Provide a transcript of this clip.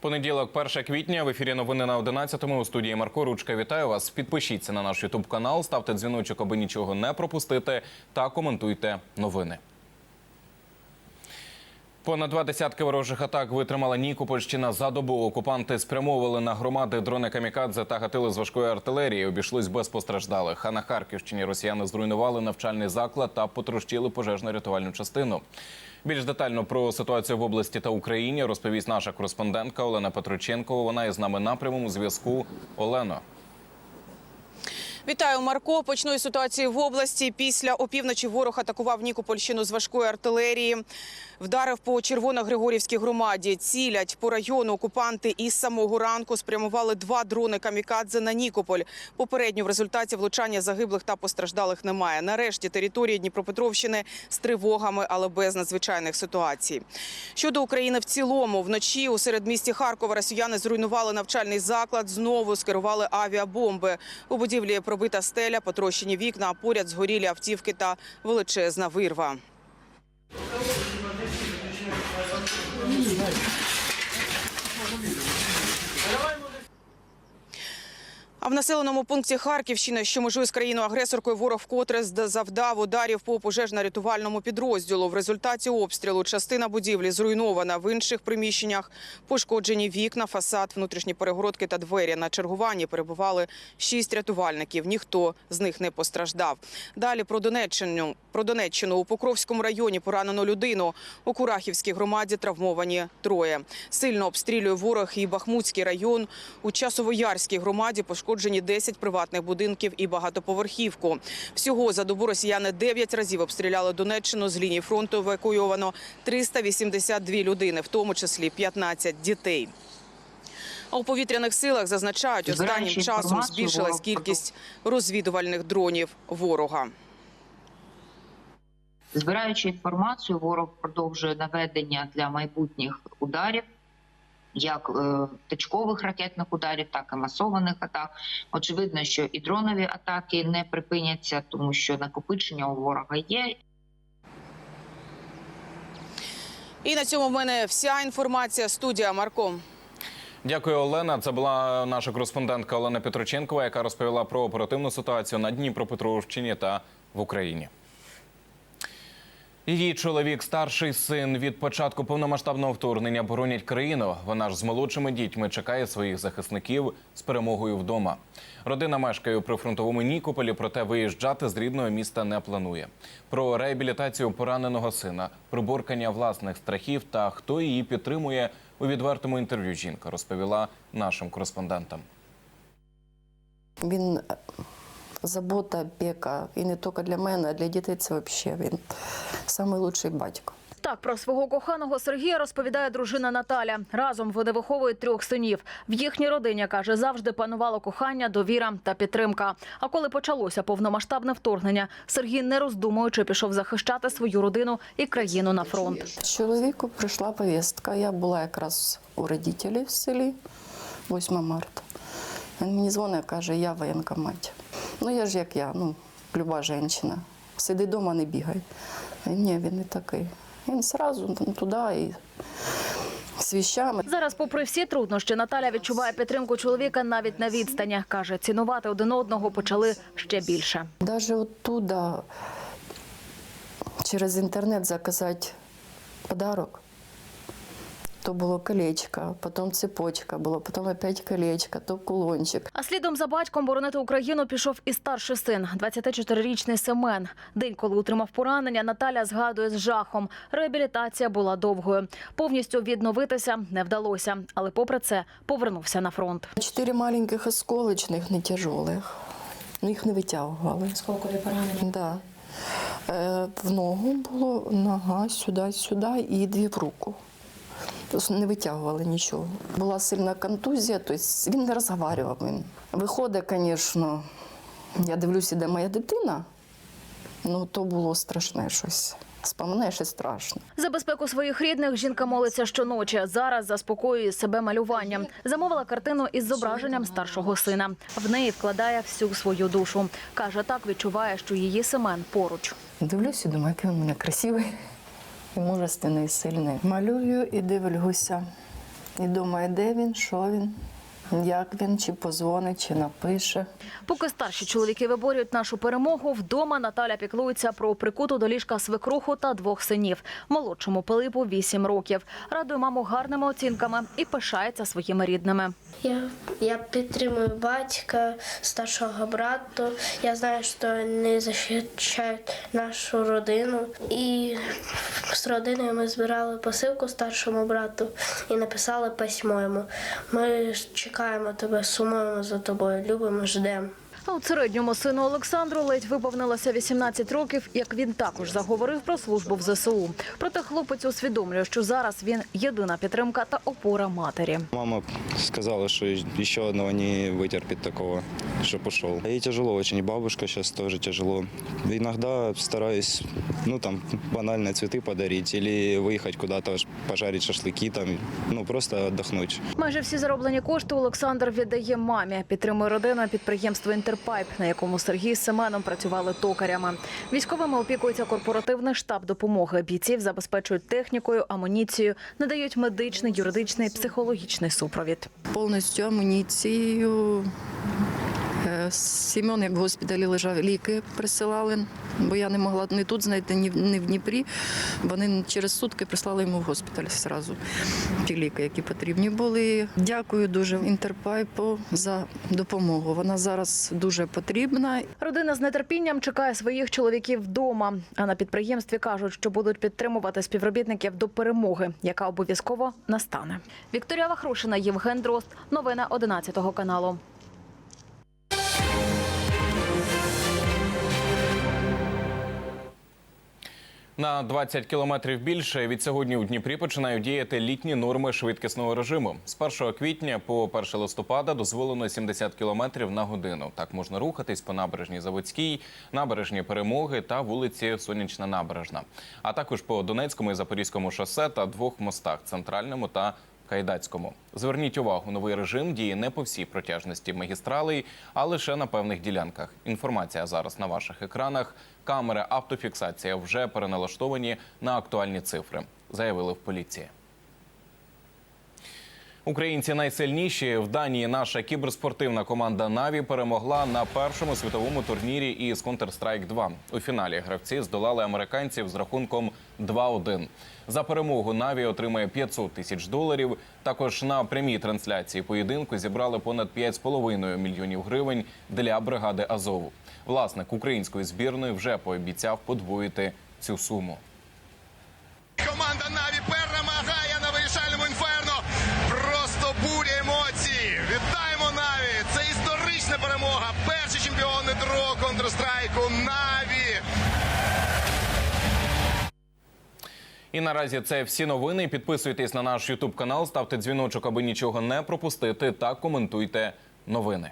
Понеділок, 1 квітня, в ефірі новини на 11-му у студії Марко Ручка. Вітаю вас. Підпишіться на наш Ютуб канал, ставте дзвіночок, аби нічого не пропустити, та коментуйте новини. Понад два десятки ворожих атак витримала Нікопольщина за добу. Окупанти спрямовували на громади дрони камікадзе та гатили з важкої артилерії. Обійшлось без постраждалих. А на Харківщині росіяни зруйнували навчальний заклад та потрощили пожежно-рятувальну частину. Більш детально про ситуацію в області та Україні розповість наша кореспондентка Олена Петроченко. Вона із нами на прямому зв'язку. Олено. Вітаю, Марко. Почну із ситуації в області. Після опівночі ворог атакував Нікопольщину з важкої артилерії. Вдарив по Червоно-Григорівській громаді. Цілять по району окупанти із самого ранку спрямували два дрони камікадзе на Нікополь. Попередньо в результаті влучання загиблих та постраждалих немає. Нарешті території Дніпропетровщини з тривогами, але без надзвичайних ситуацій. Щодо України в цілому, вночі у середмісті Харкова росіяни зруйнували навчальний заклад. Знову скерували авіабомби. У будівлі пробита стеля, потрощені вікна, поряд згорілі автівки та величезна вирва. А в населеному пункті Харківщини, що межує з країною-агресоркою, ворог вкотре завдав ударів по пожежно-рятувальному підрозділу. В результаті обстрілу частина будівлі зруйнована. В інших приміщеннях пошкоджені вікна, фасад, внутрішні перегородки та двері. На чергуванні перебували шість рятувальників. Ніхто з них не постраждав. Далі про Донеччину. Про Донеччину у Покровському районі поранено людину. У Курахівській громаді травмовані троє. Сильно обстрілює ворог і Бахмутський район. У Часовоярській громаді пошкоджені 10 приватних будинків і багатоповерхівку. Всього за добу росіяни 9 разів обстріляли Донеччину. З лінії фронту евакуйовано 382 людини, в тому числі 15 дітей. А у повітряних силах зазначають, останнім часом збільшилась кількість розвідувальних дронів ворога. Збираючи інформацію, ворог продовжує наведення для майбутніх ударів, як е, точкових ракетних ударів, так і масованих атак. Очевидно, що і дронові атаки не припиняться, тому що накопичення у ворога є. І на цьому в мене вся інформація. Студія Марко. Дякую, Олена. Це була наша кореспондентка Олена Петроченкова, яка розповіла про оперативну ситуацію на Дніпропетровщині та в Україні. Її чоловік, старший син від початку повномасштабного вторгнення боронять країну. Вона ж з молодшими дітьми чекає своїх захисників з перемогою вдома. Родина мешкає у прифронтовому Нікополі, проте виїжджати з рідного міста не планує. Про реабілітацію пораненого сина, приборкання власних страхів та хто її підтримує у відвертому інтерв'ю. Жінка розповіла нашим кореспондентам. Він е, забота, опека. І не тільки для мене, а для дітей це взагалі він найкращий батько. Так про свого коханого Сергія розповідає дружина Наталя. Разом вони виховують трьох синів. В їхній родині каже, завжди панувало кохання, довіра та підтримка. А коли почалося повномасштабне вторгнення, Сергій, не роздумуючи, пішов захищати свою родину і країну на фронт. Чоловіку прийшла повістка. Я була якраз у родителів в селі 8 марта. Він мені дзвонить, каже, я воєнкоматі. Ну я ж як я, ну, люба жінка. Сиди вдома, не бігай. Ні, він не такий. Він одразу туди і з віщами. Зараз, попри всі труднощі, Наталя відчуває підтримку чоловіка навіть на відстані. каже, цінувати один одного почали ще більше. Навіть оттуда через інтернет заказати подарок. То було колечко, потім цепочка було, потім опять колечко, то кулончик. А слідом за батьком боронити Україну пішов і старший син, 24-річний Семен. День, коли отримав поранення, Наталя згадує з жахом. Реабілітація була довгою. Повністю відновитися не вдалося, але попри це повернувся на фронт. Чотири маленьких осколочних, не тяжелих. Ну, їх не витягували. Осколкові поранення. Да. Е, в ногу було нога сюди, сюди і дві в руку. Не витягували нічого. Була сильна контузія, тобто він не розговорював. Він. Виходить, звісно, я дивлюся, де моя дитина, ну то було страшне щось. Споминаєш і страшно. За безпеку своїх рідних жінка молиться щоночі. Зараз заспокоює себе малюванням. Замовила картину із зображенням старшого сина. В неї вкладає всю свою душу. Каже, так відчуває, що її Семен поруч. Дивлюся, думаю, який він у мене красивий і мужественний, і сильний. Малюю і дивлюся. і думаю, де він, що він, як він, чи позвонить, чи напише. Поки старші чоловіки виборюють нашу перемогу, вдома Наталя піклується про прикуту до ліжка свекруху та двох синів. Молодшому Пилипу 8 років. Радує маму гарними оцінками і пишається своїми рідними. Я, я підтримую батька, старшого брата. Я знаю, що вони захищають нашу родину. І з родиною ми збирали посилку старшому брату і написали письмо йому. Ми ж чекаємо тебе, сумуємо за тобою, любимо, ждемо. А от середньому сину Олександру ледь виповнилося 18 років, як він також заговорив про службу в ЗСУ. Проте хлопець усвідомлює, що зараз він єдина підтримка та опора матері. Мама сказала, что еще одного не вытерпит такого, что пошел. Ей тяжело очень, и бабушка сейчас тоже тяжело. Иногда стараюсь, ну там, банально цветы подарить или выехать куда-то, ш- пожарить шашлыки там, ну просто отдохнуть. Майже всі зароблені кошти Олександр віддає мамі. Підтримує родину підприємство Інтерпайп, на якому Сергій з Семеном працювали токарями. Військовими опікується корпоративний штаб допомоги. Бійців забезпечують технікою, амуніцією, надають медичний, юридичний, психологічний супровід. Повністю амуніцією. Е, Сім'он, як в госпіталі лежав, ліки присилали, бо я не могла не тут знайти, ні в- ні в Дніпрі. Вони через сутки прислали йому в госпіталь зразу ті ліки, які потрібні були. Дякую дуже Інтерпайпу за допомогу. Вона зараз дуже потрібна. Родина з нетерпінням чекає своїх чоловіків вдома. А на підприємстві кажуть, що будуть підтримувати співробітників до перемоги, яка обов'язково настане. Вікторія Вахрушина, Євген Дрозд. Новини 11 каналу. На 20 кілометрів більше від сьогодні у Дніпрі починають діяти літні норми швидкісного режиму. З 1 квітня по 1 листопада дозволено 70 кілометрів на годину. Так можна рухатись по набережній Заводській, набережні Перемоги та вулиці Сонячна Набережна, а також по Донецькому і Запорізькому шосе та двох мостах центральному та Кайдацькому. Зверніть увагу, новий режим діє не по всій протяжності магістралей, а лише на певних ділянках. Інформація зараз на ваших екранах. Камери автофіксація вже переналаштовані на актуальні цифри, заявили в поліції. Українці найсильніші в Данії. Наша кіберспортивна команда Наві перемогла на першому світовому турнірі із Counter-Strike 2. У фіналі гравці здолали американців з рахунком 2-1. За перемогу Наві отримає 500 тисяч доларів. Також на прямій трансляції поєдинку зібрали понад 5,5 мільйонів гривень для бригади Азову. Власник української збірної вже пообіцяв подвоїти цю суму. Дро Counter-Strike Наві. І наразі це всі новини. Підписуйтесь на наш Ютуб канал, ставте дзвіночок, аби нічого не пропустити, та коментуйте новини.